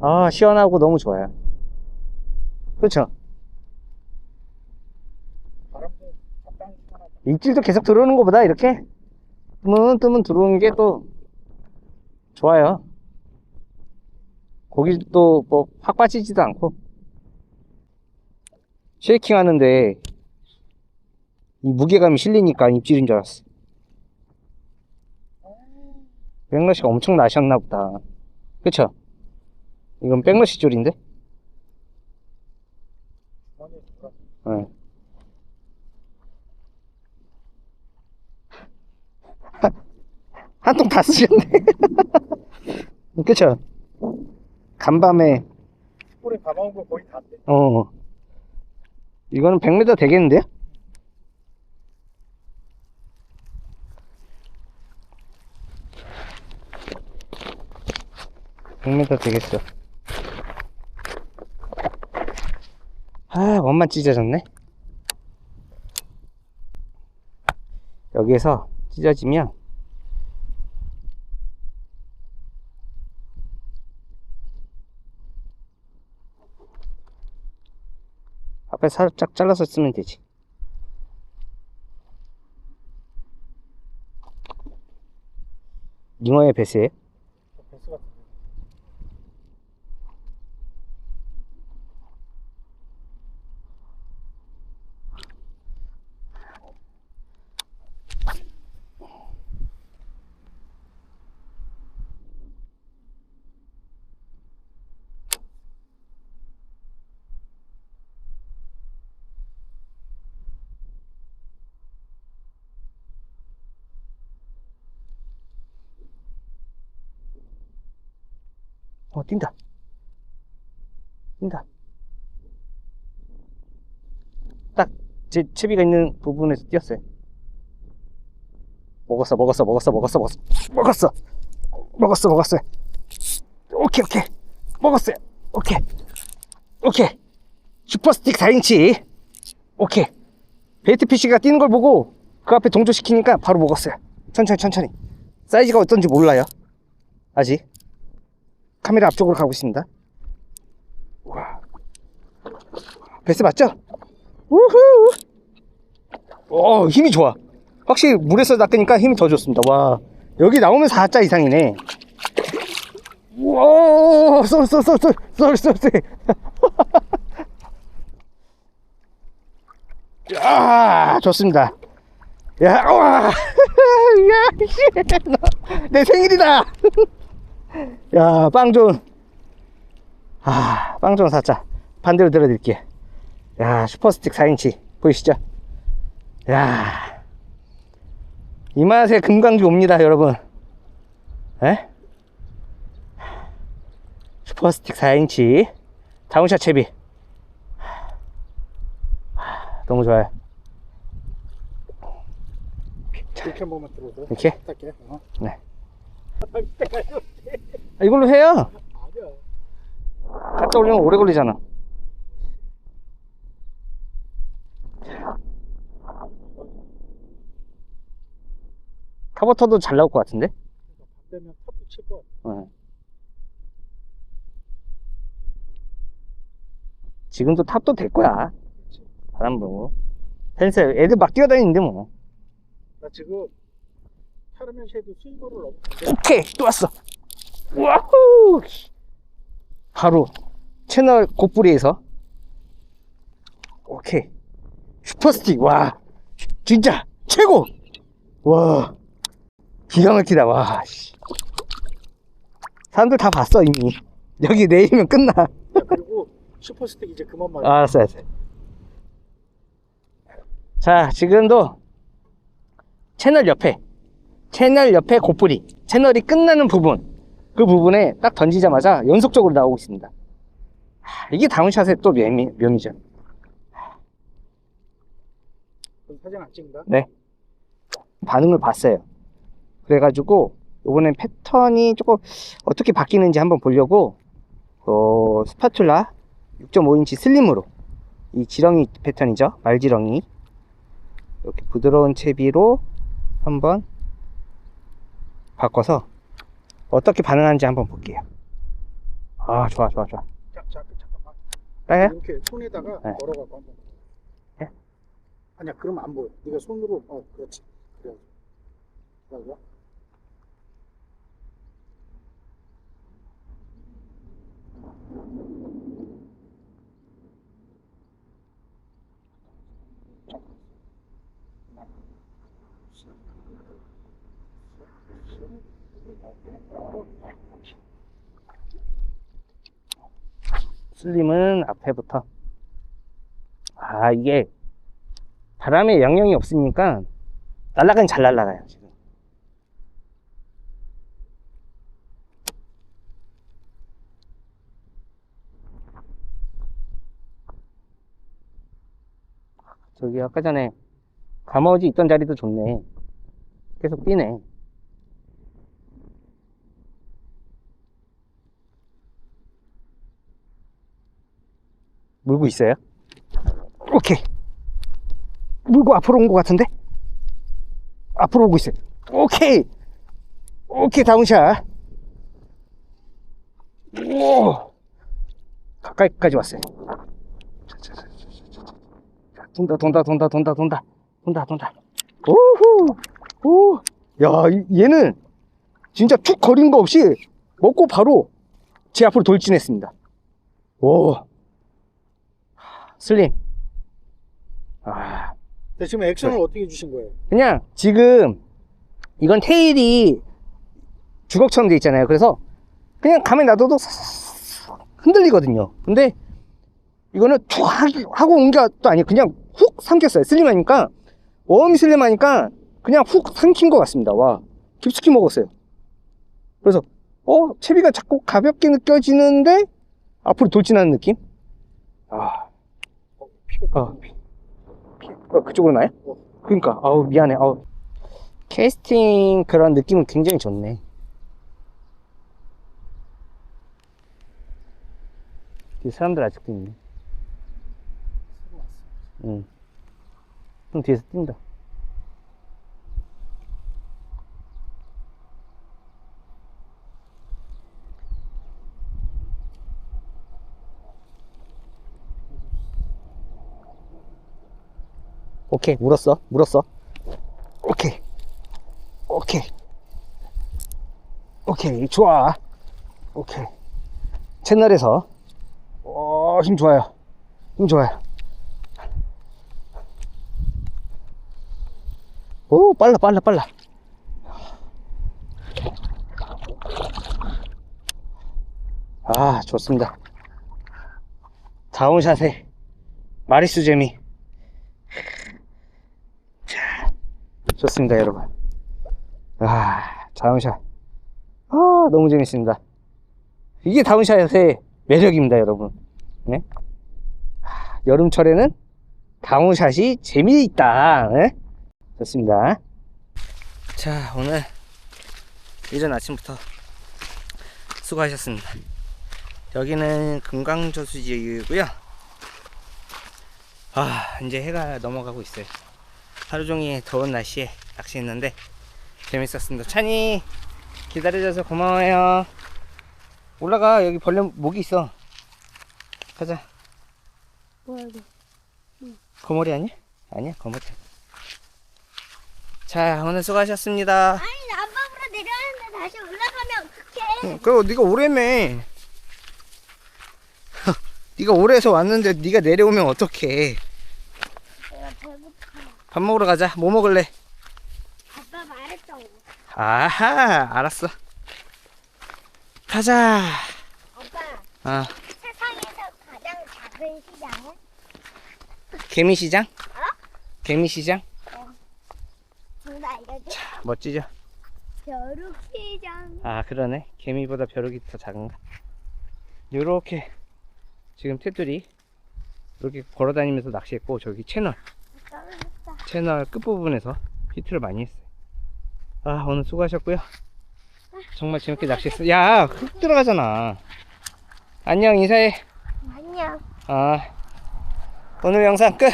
아, 시원하고 너무 좋아요. 그렇죠? 입질도 계속 들어오는 것보다 이렇게 뜨문 뜨문 들어오는 게 또 좋아요. 고기도 뭐확 빠지지도 않고 쉐이킹 하는데 이 무게감이 실리니까 입질인 줄 알았어. 백러시가 엄청 나셨나 보다. 그쵸? 이건 백러시 줄인데? 주머니에 들어. 응. 한통 다 쓰셨네. 그쵸? 간밤에, 숯불에 담아온 거 거의 다 돼. 어. 이거는 100m 되겠는데요?1 0 0 되겠어. 아, 원만 찢어졌네. 여기에서 찢어지면 앞에 살짝 잘라서 쓰면 되지. 잉어의 배스에 어, 뛴다. 뛴다. 딱, 제 채비가 있는 부분에서 뛰었어요. 먹었어, 먹었어, 먹었어, 먹었어, 먹었어. 먹었어. 먹었어. 오케이, 오케이. 먹었어요. 오케이. 오케이. 슈퍼스틱 4인치. 오케이. 베이트 피쉬가 뛰는 걸 보고 그 앞에 동조시키니까 바로 먹었어요. 천천히, 천천히. 사이즈가 어떤지 몰라요. 아직. 카메라 앞쪽으로 가고 있습니다. 와. 베스 맞죠? 우후! 오, 힘이 좋아. 확실히 물에서 낚으니까 힘이 더 좋습니다. 와. 여기 나오면 4자 이상이네. 오, 쏠, 쏠, 쏠, 쏠, 쏠, 쏠, 쏠. 야, 좋습니다. 야, 와. 야, 씨. 내 생일이다. 야, 빵 좋은. 아, 빵 좋은 사자. 반대로 들어드릴게요. 야, 슈퍼스틱 4인치. 보이시죠? 야. 이 맛에 금강주 옵니다, 여러분. 에? 슈퍼스틱 4인치. 다운샷 채비. 너무 좋아요. 이렇게 한 번만 들어줘. 이렇게? 어? 네. 아, 이걸로. 아니야. 갔다 오려면 오래 걸리잖아. 타버터도 잘 나올 것 같은데? 밥 되면 탑도 칠 거야. 어. 지금도 탑도 될 거야. 바람 불고. 펜스 애들 막 뛰어다니는데 뭐. 나 지금 쉐드 스위머를 너무 오케이 또 왔어. 와후. 바로 채널 곧뿌리에서 오케이 슈퍼스틱 와 진짜 최고 와 기가 막히다 와 씨. 사람들 다 봤어 이미 여기 내리면 끝나 야, 그리고 슈퍼스틱 이제 그만 말해. 알았어 알았어 자 지금도 채널 옆에 채널 옆에 고프리 채널이 끝나는 부분 그 부분에 딱 던지자마자 연속적으로 나오고 있습니다. 하, 이게 다운샷의 또 묘미, 묘미죠. 사진 안 찍는다? 네. 반응을 봤어요. 그래가지고 이번엔 패턴이 조금 어떻게 바뀌는지 한번 보려고 어, 스파툴라 6.5인치 슬림으로 이 지렁이 패턴이죠. 말지렁이. 이렇게 부드러운 채비로 한번 바꿔서 어떻게 반응하는지 한번 볼게요 아, 아, 좋아, 좋아, 좋아. 자, 자, 잠깐만. 따요? 이렇게 손에다가 네. 걸어갖고 한번. 예? 아니야, 그러면 안 보여. 네가 손으로, 어, 그렇지. 그래. 그래. 슬림은 앞에부터. 아, 이게 바람에 영향이 없으니까 날아가긴 잘 날아가요, 지금. 저기 아까 전에 가마우지 있던 자리도 좋네. 계속 뛰네. 물고 있어요? 오케이. 물고 앞으로 온 것 같은데? 앞으로 오고 있어요. 오케이. 오케이, 다운샷. 오. 가까이까지 왔어요. 돈다, 돈다, 돈다, 돈다, 돈다. 돈다, 돈다. 오후. 오. 야, 이- 얘는 진짜 툭 거린 거 없이 먹고 바로 제 앞으로 돌진했습니다. 오. 슬림. 아, 근데 지금 액션을 네. 어떻게 주신 거예요? 그냥 지금 이건 테일이 주걱처럼 돼 있잖아요. 그래서 그냥 가만히 놔둬도 싹 흔들리거든요. 근데 이거는 툭 하- 하고 온게또 아니에요. 그냥 훅 삼켰어요. 슬림하니까 웜이 슬림하니까 그냥 훅 삼킨 것 같습니다. 와 깊숙이 먹었어요. 그래서 어 채비가 자꾸 가볍게 느껴지는데 앞으로 돌진하는 느낌? 아 어, 어, 어, 그쪽으로 나요? 어. 그러니까, 아우, 미안해, 아우. 캐스팅 그런 느낌은 굉장히 좋네. 뒤에 사람들 아직도 있네. 응. 좀 뒤에서 뛴다. 오케이, 물었어, 물었어. 오케이, 오케이, 오케이, 좋아. 오케이. 채널에서, 어, 힘 좋아요. 힘 좋아요. 오, 빨라, 빨라, 빨라. 아, 좋습니다. 다운샷에 마리수 재미. 좋습니다, 여러분. 아, 다운샷. 아, 너무 재밌습니다. 이게 다운샷의 매력입니다, 여러분. 네? 아, 여름철에는 다운샷이 재미있다. 네? 좋습니다. 자, 오늘 이른 아침부터 수고하셨습니다. 여기는 금강저수지이고요. 아, 이제 해가 넘어가고 있어요. 하루 종일 더운 날씨에 낚시했는데 재밌었습니다. 찬이 기다려줘서 고마워요. 올라가 여기 벌레 목이 있어. 가자. 뭐야 이거? 거머리 아니야? 아니야 거머리. 자 오늘 수고하셨습니다. 아니 남방으로 내려왔는데 다시 올라가면 어떡해? 응, 그리고 네가 오래며. 네가 오래서 왔는데 네가 내려오면 어떡해. 밥 먹으러 가자. 뭐 먹을래? 아빠 말했던 거. 아하 알았어. 가자. 아빠 아 세상에서 가장 작은 시장은? 개미시장? 어? 개미시장? 정답 알려줘? 멋지죠? 벼룩시장. 아 그러네 개미보다 벼룩이 더 작은가 요렇게 지금 테두리 이렇게 걸어 다니면서 낚시했고 저기 채널. 채널 끝부분에서 히트를 많이 했어요. 아 오늘 수고하셨고요. 정말 재밌게 낚시했어 야 흙 들어가잖아. 안녕 인사해. 안녕. 아 오늘 영상 끝